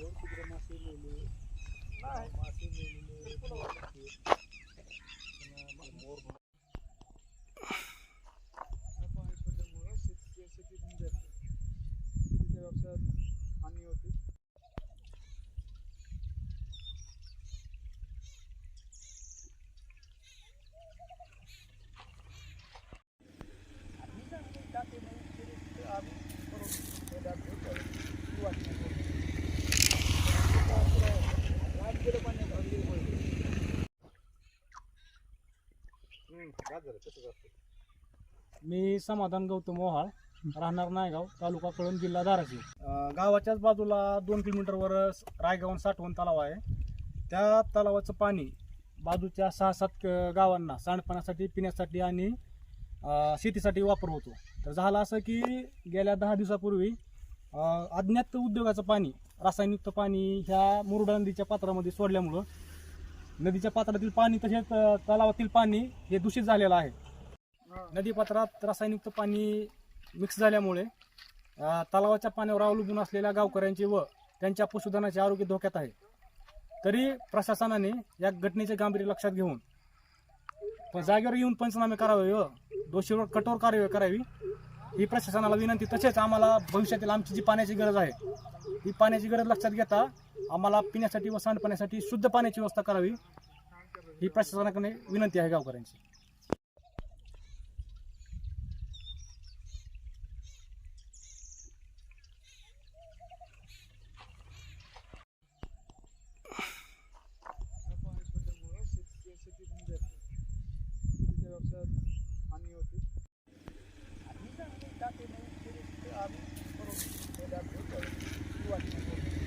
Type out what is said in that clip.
तिकडे मासे मेले मासे मेलेले मोर पाणी सोडल्यामुळं शेती शेती होऊन जाते शेतीच्या व्यवसायात हानी होते मी समाधान गौतम मोहाळ राहणार नायगाव तालुका कळून जिल्हा धाराशिव. अं, गावाच्याच बाजूला दोन किलोमीटरवर रायगावन साठवण तलाव आहे. त्या तलावाचं पाणी बाजूच्या सहा सात क- गावांना सांडपाण्यासाठी पिण्यासाठी आणि अं, शेतीसाठी वापर होतो. तर झालं असं की गेल्या दहा दिवसापूर्वी अं, अज्ञात उद्योगाचं पाणी रासायनिकचं पाणी ह्या मुरुडा नदीच्या पात्रामध्ये सोडल्यामुळं नदीच्या पात्रातील पाणी तसेच तलावातील पाणी हे दूषित झालेलं आहे. नदीपात्रात रासायनिक पाणी मिक्स झाल्यामुळे तलावाच्या पाण्यावर अवलंबून असलेल्या गावकऱ्यांचे व त्यांच्या पशुधनाचे आरोग्य धोक्यात आहे. तरी प्रशासनाने या घटनेचे गांभीर्य लक्षात घेऊन जागेवर येऊन पंचनामे करावे व दोषीवर कठोर कार्यवाही करावी ही प्रशासनाला विनंती. तसेच आम्हाला भविष्यातील आमची जी पाण्याची गरज आहे ही पाण्याची गरज लक्षात घेता आम्हाला पिण्यासाठी व सांडपाण्यासाठी शुद्ध पाण्याची व्यवस्था करावी ही प्रशासनाकडे विनंती आहे गावकऱ्यांची. पाणी आम्ही